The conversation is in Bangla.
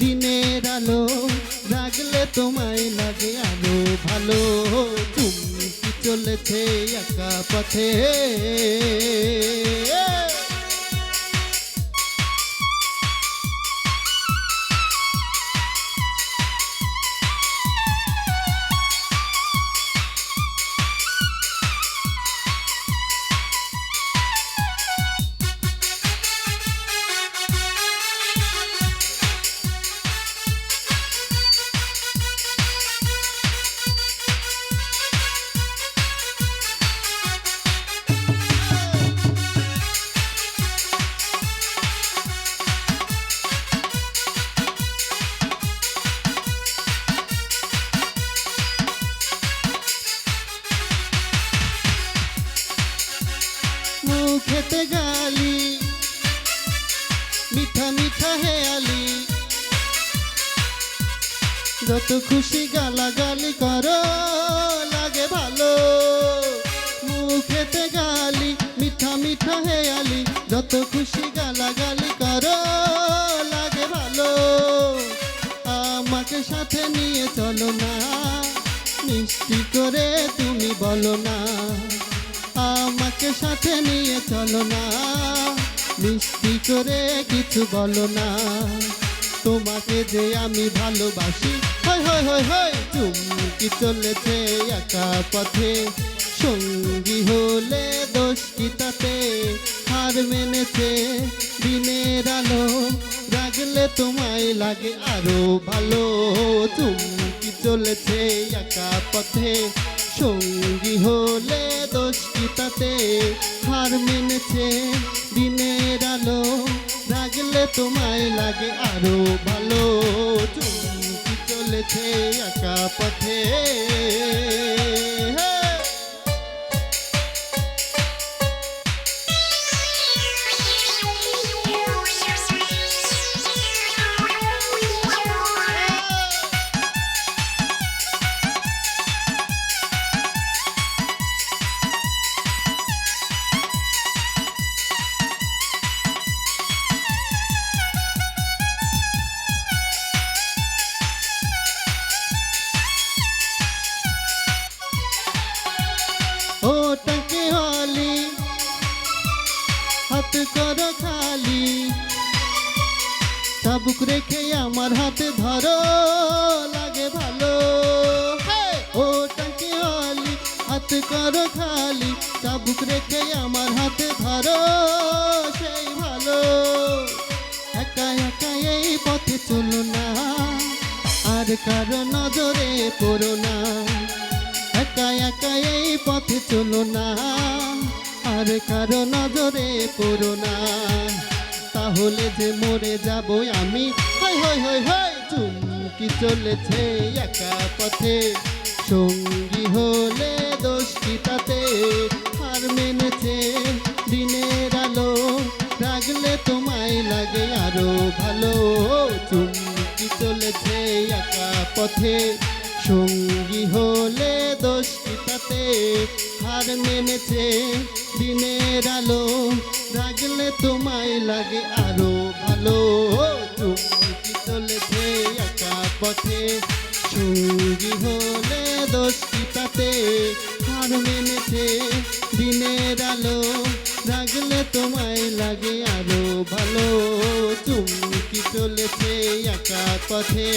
দিনের আলো রাখলে তোমায় লাগে আলো ভালো। তুমি কি চলেছে একা পথে? মুখেতে গালি, মিঠা মিঠা হেয়ালি। যত খুশি গালাগালি করো, লাগে ভালো। মুখেতে গালি, মিঠা মিঠা হেয়ালি। যত খুশি গালাগালি করো, লাগে ভালো। আমাকে সাথে নিয়ে চলো না, মিষ্টি করে তুমি বলো না। আমাকে সাথে নিয়ে চলো না। মিষ্টি করে কিছু বলো না। তোমাকে যে আমি ভালোবাসি। হয় হয় হয় হয়, চুমকি চলেছে একা পথে। সঙ্গী হলে দোষ কি তাতে? হার মেনেছে দিনের আলো। রাগলে তোমায় লাগে আরও ভালো। চুমকি চলেছে একা পথে। সঙ্গী হলে দোষ তাতে হার মেনেছে দিনের আলো রাগলে তোমায় লাগে আরও ভালো। চলেছে একা পথে। হাত করো খালি। চাবুক রেখে আমার হাতে ধরো, লাগে ভালো! ও টাকে হলি, হাত করো খালি। চাবুক রেখে আমার হাতে ধরো, সেই ভালো। একা একা এই পথে চলো না, আর কারও নজরে পড়ো না। একা একা এই পথে চলো না। আর কারও নজরে পড়ো না। তাহলে যে মরে যাব আমি। হয় হয় হয় হয় চুমকি চলেছে একা পথে। সঙ্গী হলে দোষ কি তাতে? হার মেনেছে দিনের আলো। রাগলে তোমায় লাগে আরও ভালো। চুমকি চলেছে একা পথে। সঙ্গী হলে দোষ তাতে হার মেনেছে দিনের আলো। রাগলে তোমায় লাগে আরও ভালো। চুমকি চলেছে একা পথে। সঙ্গী হলে দোষ তাতে? হার মেনেছে দিনের আলো। রাগলে তোমায় লাগে আরও ভালো। চুমকি চলেছে একা পথে।